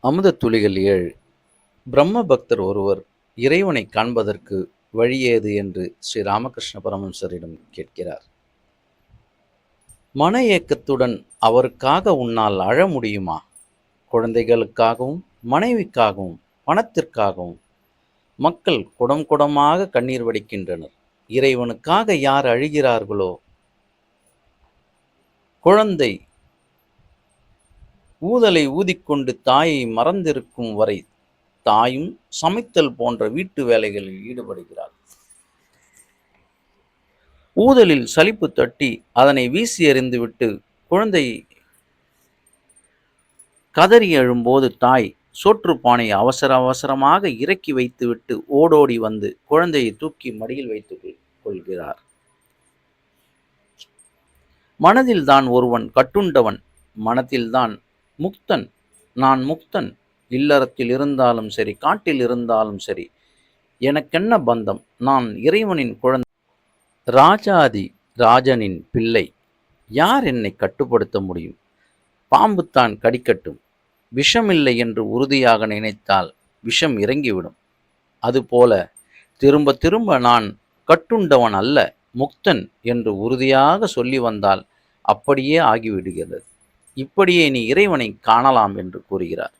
அமுதத் துளிகள் ஏழு. பிரம்ம பக்தர் ஒருவர் இறைவனை காண்பதற்கு வழியேது என்று ஸ்ரீ ராமகிருஷ்ண பரமஹம்சரிடம் கேட்கிறார். மன ஏக்கத்துடன் அவருக்காக உன்னால் அழ முடியுமா? குழந்தைகளுக்காகவும் மனைவிக்காகவும் பணத்திற்காகவும். மக்கள் குடம் குடமாக கண்ணீர் வடிக்கின்றனர். இறைவனுக்காக யார் அழுகிறார்களோ? குழந்தை ஊதலை ஊதிக்கொண்டு தாயை மறந்திருக்கும் வரை தாயும் சமைத்தல் போன்ற வீட்டு வேலைகளில் ஈடுபடுகிறாள். ஊதலில் சலிப்பு தட்டி அதனை வீசி எறிந்துவிட்டு குழந்தை கதறி எழும்போது தாய் சோற்றுப்பானை அவசர அவசரமாக இறக்கி வைத்துவிட்டு ஓடோடி வந்து குழந்தையை தூக்கி மடியில் வைத்துக் கொள்கிறார். மனதில்தான் ஒருவன் கட்டுண்டவன் மனத்தில்தான் முக்தன். நான் முக்தன். இல்லறத்தில் இருந்தாலும் சரி காட்டில் இருந்தாலும் சரி எனக்கென்ன பந்தம்? நான் இறைவனின் குழந்தை. ராஜாதி ராஜனின் பிள்ளை. யார் என்னை கட்டுப்படுத்த முடியும்? பாம்புத்தான் கடிக்கட்டும். விஷமில்லை என்று உறுதியாக நினைத்தால் விஷம் இறங்கிவிடும். அதுபோல திரும்ப திரும்ப நான் கட்டுண்டவன் அல்ல முக்தன் என்று உறுதியாக சொல்லி வந்தால் அப்படியே ஆகிவிடுகிறது. இப்படியே நீ இறைவனை காணலாம் என்று கூறுகிறார்.